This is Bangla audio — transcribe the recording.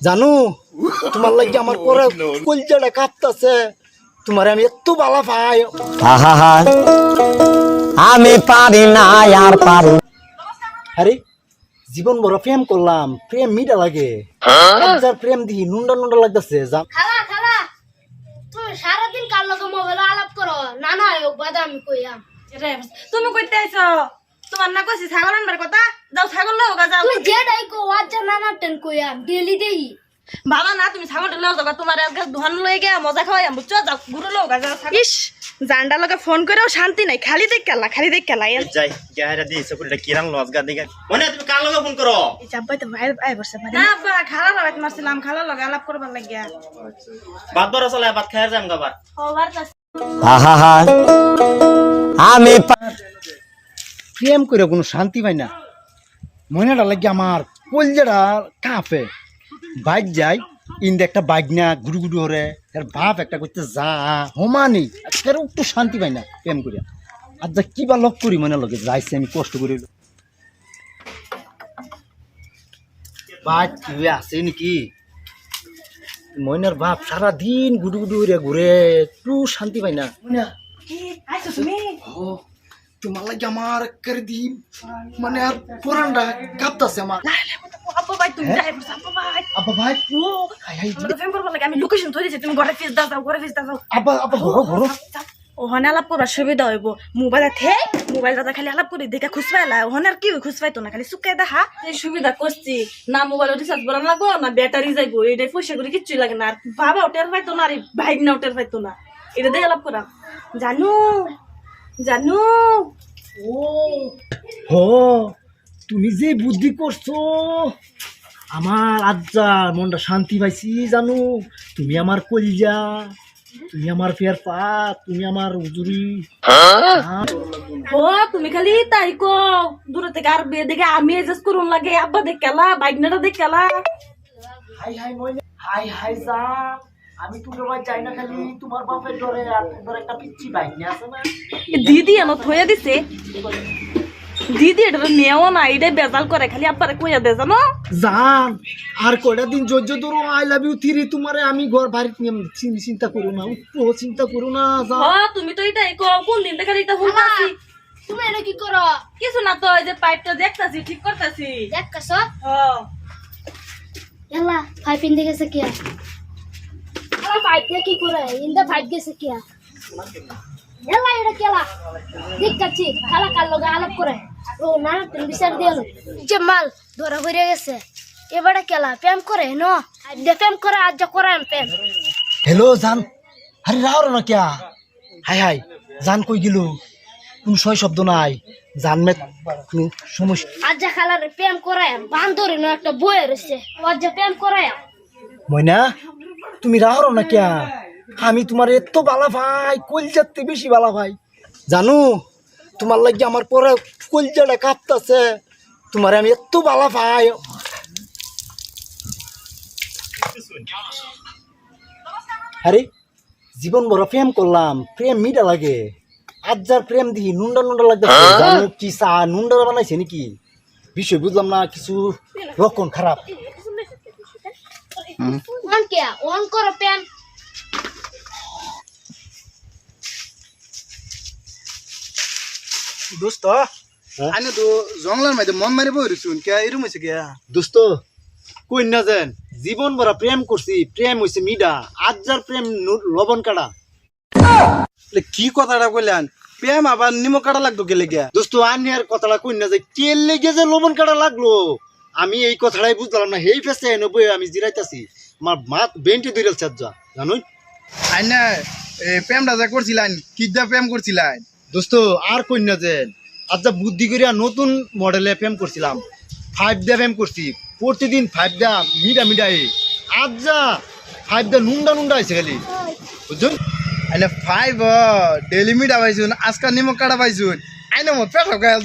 জানো তোমার লাগি আমার পরে কলজাটা কাঁপতাছে। তোমার আমি এত বালা পাই। আমি পারি না আর পারি আরে জীবন বড় প্রেম করলাম প্রেম মিটা লাগে। যার প্রেম দিই নুন্ডা নুন্ডা লাগতেছে যা। সারাদিন কার লগে মোবাইল আলাপ করো? না না কইয়াম তুমি কইতে আইছো? তোমার না কইছি ছাগল আনবার কথা যাও ছাগল লও গা যাও তুমি যে ডাইকো না টেন ডেলি দেই। বাবা না তুমি ছাগল লও যাও গা, তোমার আজকে দোহান লয়ে গিয়া মজা খাওয়াই বুঝছ যাও গুরু লও গা যাও ইস জান্ডা লগে ফোন করেও শান্তি নাই খালি দেখ কেলা খালি দেখ কেলা এর যাই গায়রা দি সকুলটা কিরাং লস গা দিগা মনে তুমি কার লগে ফোন করো চাপাই তো ভাই আই বসে না বা খালা লাগাত মারছিলাম খালা লগে আলাপ করবার লাগিয়া বাদ বড় চলে বাদ খায় যাম গাবার ওভার আহা হা আমি প্রেম করে কোনো শান্তি পাই না। মনেটা লাগে আমার কলজাটা কাঁপে। বাইক যাই ইন্দে একটা বাইক না গুডু গুডু হরে এর বাপ একটা করতে যা হমানি। এর একটু শান্তি পাই না প্রেম করিয়া। আর যা কিবা লক করি মনে লগে যাইছে আমি কষ্ট করি। বাইক কি আছে নাকি? মইনার বাপ সারা দিন গুডু গুডু হরে ঘুরে একটু শান্তি পাই না। তোমার লাগে আমার করে দিন মানে আর পুরানটা কাঁপতাছে আমার। ভাই তুমি যাই বসে আপা ভাই। আব্বা ভাই। ও আমরা ফেম করবার লাগে আমি লোকেশন দিছি তুমি ঘরে ফিস দাও ঘরে ফিস দাও। আব্বা আব্বা ঘরো ঘরো। ওখানে আলাপ করার সুবিধা হইব। মোবাইল থে মোবাইল দাদা খালি আলাপ করে দেখে খুশ পাইলা ওখানে আর কি খুশ পাইতো না খালি সুকাই দেখা। এই সুবিধা করছি। না মোবাইল রিচার্জ করা লাগবো না ব্যাটারি যাইবো এটা পয়সা করে কিচ্ছুই লাগে না। আর বাবা ওটার পাইতো না আর ভাই না ওটার পাইতো না। এটা দিয়ে আলাপ করা। জানু জানু। ও হো তুমি যে বুদ্ধি করছ। আমার আজ্জা মনটা শান্তি পাইছি জানো? তুমি আমার কলজা তুমি আমার ফের পা তুমি আমার উজুরি। ও তুমি খালি তাই কো দূরে থেকে আর বিয়ে দেখে আমি এডজাস্ট করুন লাগে। আব্বা দেখ কেলা বাইকনাটা দেখ কেলা হাই হাই মইনে হাই হাই যা। আমি তোমার বাড়ি যাই না খালি তোমার বাপের ডরে আর তোমার একটা পিচ্ছি বাইক নিয়ে আছে না? দিদি এনো থইয়া দিছে। দিদি এটা নেও না এটা বেজাল করে খালি আব্বারে কইয়া দে জানো? জান আর কয়টা দিন জর্জ ধরো আই লাভ ইউ থ্রি তোমারে আমি ঘর বাড়িতে নিয়ে চিন্তা করো না ও চিন্তা করো না হ জান তুমি তো এটাই কো কোন দিন থেকে এটা শুনতাছি তুমি এটা কি করো? কিছু না তো এই যে পাইপটা দেখতাছি ঠিক করতাছি। দেখ কাছ এলা ফাইভ ইন গেছে কিয়া? আমার ফাইভ কি করে? ইন্দা ফাইভ গেছে কিয়া? এলা এটা কেলা দেখ কাছি খালা কার লগে আলাপ করে? ও না তুমি বিচার না। যে মাল ধরা হয়ে গেছে। এবারে কেলা প্রেম করে ন দে প্রেম করে আজ যা করে প্রেম। হ্যালো জান। আরে রাও না কিয়া হাই হাই। জান কই গেল? কোন সয় শব্দ নাই। জান মে কোনো সমস্যা আজ যা খালার প্রেম করে বান্ধরে না একটা বয়ে রয়েছে। আজ যা প্রেম করে। ময়না তুমি রাও না কিয়া আমি তোমার এত বালা ভাই কলজাতে বেশি বালা ভাই। জানো তোমার লাগি আমার পরে কলজাটা কাঁপতাছে। তোমার আমি এত বালা ভাই। আরে জীবন বড় প্রেম করলাম প্রেম মিটা লাগে। আজ যার প্রেম দিই নুন্ডা নুন্ডা লাগবে জানো কি চা নুন্ডা বানাইছে নাকি? বিষয় বুঝলাম না কিছু লক্ষণ খারাপ। কে করো দোস্ত আনে তো জংলার মধ্যে মন মারি বহিরছুন কে এরম হয়েছে কে দোস্ত কই না যেন জীবন ভরা প্রেম করছি প্রেম হইছে মিডা আজ যার প্রেম লবণ কাটা কি কথাটা কইলেন? প্রেম আবার নিমক কাটা লাগতো কে লেগে দোস্ত আনিয়ার কথাটা কই না যে কে লেগে যে লবণ কাটা লাগল? আমি এই কথাটাই বুঝলাম না হেই ফেসে এনে বই আমি জিরাইতাছি আমার মাত বেন্টি ধরে যা জানুই? আইনা এ প্রেমটা যা করছিলেন কি যা প্রেম করছিলেন দোস্ত, আর কন্যা যে যা বুদ্ধি করিয়া নতুন মডেলে প্রেম করছিলাম ফাইভ দা প্রেম করছি, প্রতিদিন ফাইভ দা মিডা মিডাই, আজ যা ফাইভ দা নুন্ডা নুন্ডা আছে খালি। বুঝুন আইলে ফাইভ ডেলি মিডা পাইছুন, আজকাল নিমক কাটা পাইছুন আইনে মত পেট?